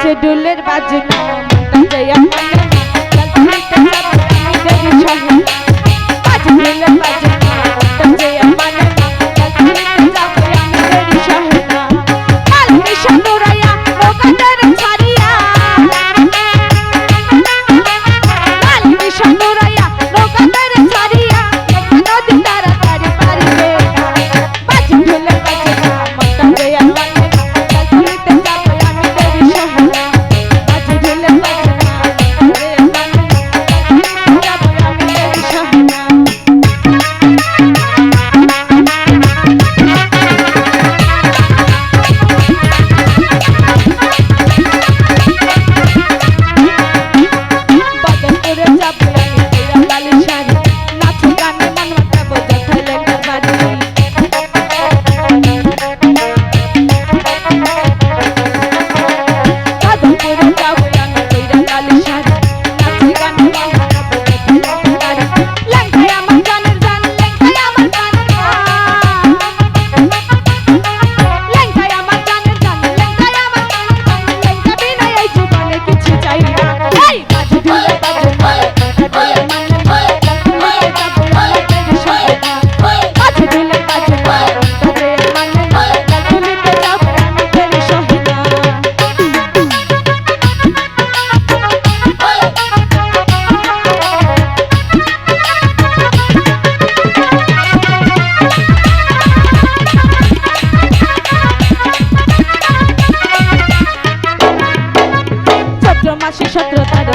বাজে ডুলের বাজে আসে শত্রুতার